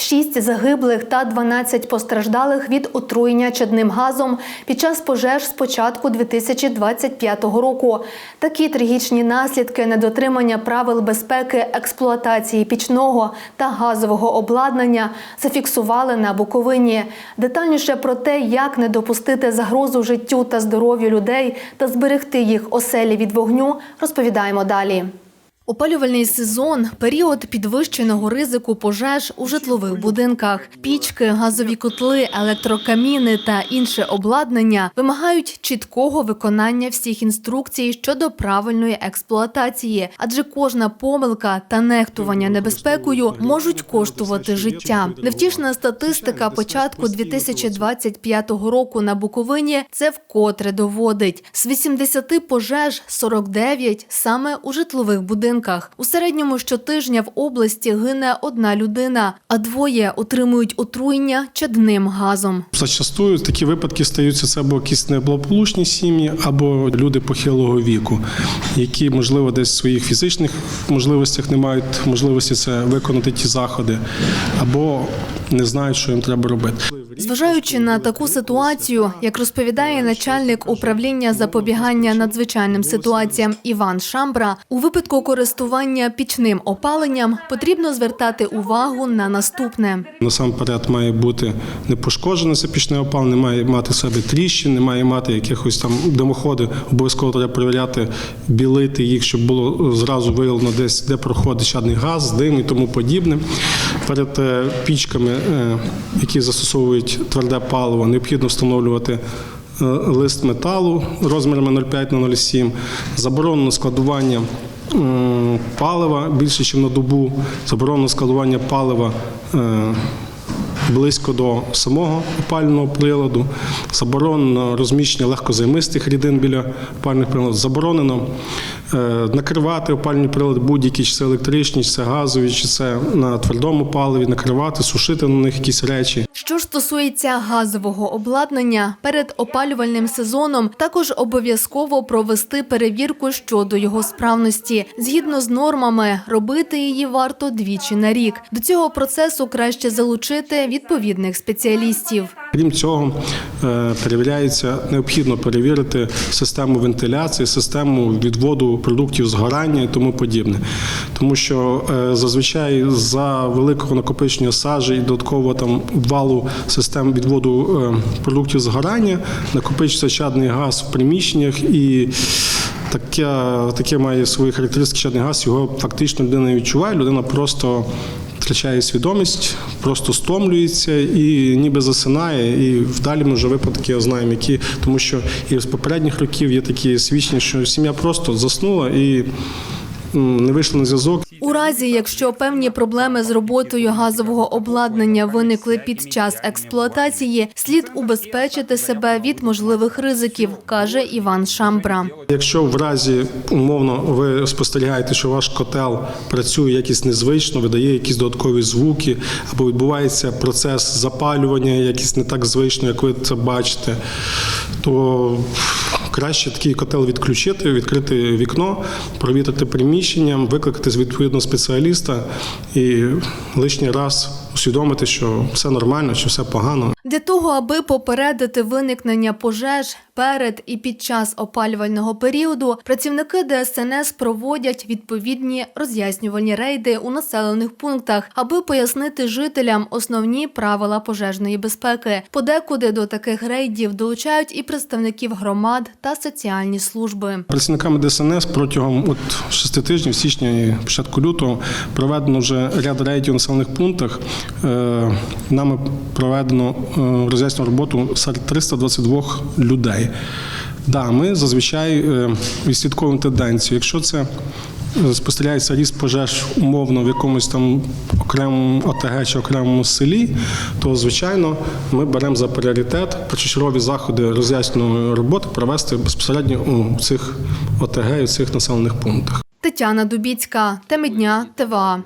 Шість загиблих та 12 постраждалих від отруєння чадним газом під час пожеж з початку 2025 року. Такі трагічні наслідки недотримання правил безпеки експлуатації пічного та газового обладнання зафіксували на Буковині. Детальніше про те, як не допустити загрозу життю та здоров'ю людей та зберегти їх оселі від вогню, розповідаємо далі. Опалювальний сезон період підвищеного ризику пожеж у житлових будинках. Пічки, газові котли, електрокаміни та інше обладнання вимагають чіткого виконання всіх інструкцій щодо правильної експлуатації, адже кожна помилка та нехтування небезпекою можуть коштувати життя. Невтішна статистика початку 2025 року на Буковині це вкотре доводить. З 80 пожеж 49 саме у житлових будинках. У середньому щотижня в області гине одна людина, а двоє отримують отруєння чадним газом. Зачастую такі випадки стаються це або якісь неблагополучні сім'ї, або люди похилого віку, які, можливо, десь в своїх фізичних можливостях не мають можливості це виконати ті заходи, або не знають, що їм треба робити. Зважаючи на таку ситуацію, як розповідає начальник управління запобігання надзвичайним ситуаціям Іван Шамбра, у випадку користування пічним опаленням потрібно звертати увагу на наступне. Насамперед має бути не пошкоджене запічне опалення, має мати в себе тріщин, не має мати якихось там димоходи. Обов'язково треба перевіряти, білити їх, щоб було зразу виявлено десь, де проходить чадний газ, дим і тому подібне. Перед е, пічками, які застосовують тверде паливо, необхідно встановлювати е, лист металу розмірами 0,5 на 0,7, заборонено складування палива більше, ніж на добу, заборонено складування палива. Близько до самого опального приладу, заборонено розміщення легкозаймистих рідин біля опальних приладів, заборонено е, накривати опальні прилади будь-які, чи це електричні, чи це газові, чи це на твердому паливі, накривати, сушити на них якісь речі. Що стосується газового обладнання, перед опалювальним сезоном також обов'язково провести перевірку щодо його справності. Згідно з нормами, робити її варто двічі на рік. До цього процесу краще залучити відповідних спеціалістів. Крім цього, е, перевіряється, необхідно перевірити систему вентиляції, систему відводу продуктів згорання і тому подібне. Тому що е, зазвичай за великого накопичення сажі і додаткового там обвалу систем відводу е, продуктів згорання накопичується чадний газ в приміщеннях і. Таке, таке має свої характеристики чадний газ, його фактично людина не відчуває, людина просто втрачає свідомість, просто стомлюється і ніби засинає. І вдалі ми вже випадки знаємо, які тому що і з попередніх років є такі свідчення, що сім'я просто заснула і не вийшла на зв'язок. У разі, якщо певні проблеми з роботою газового обладнання виникли під час експлуатації, слід убезпечити себе від можливих ризиків, каже Іван Шамбра. Якщо в разі умовно ви спостерігаєте, що ваш котел працює якось незвично, видає якісь додаткові звуки, або відбувається процес запалювання, якийсь не так звично, як ви це бачите, то краще такий котел відключити, відкрити вікно, провітрити приміщення, викликати відповідного спеціаліста і лишній раз усвідомити, що все нормально, що все погано. Для того, аби попередити виникнення пожеж перед і під час опалювального періоду, працівники ДСНС проводять відповідні роз'яснювальні рейди у населених пунктах, аби пояснити жителям основні правила пожежної безпеки. Подекуди до таких рейдів долучають і представників громад та соціальні служби. Працівниками ДСНС протягом от шести тижнів, січня і початку лютого, проведено вже ряд рейдів у населених пунктах. Е, Нами проведено е, роз'яснювальну роботу серед 322 людей. Да, ми зазвичай е, відслідковуємо тенденцію. Якщо це е, спостерігається ріст пожеж умовно в якомусь там окремому ОТГ чи окремому селі, то звичайно ми беремо за пріоритет першочергові заходи роз'яснювальної роботи провести безпосередньо у цих ОТГ і в цих населених пунктах. Тетяна Дубіцька, теми дня, ТВА.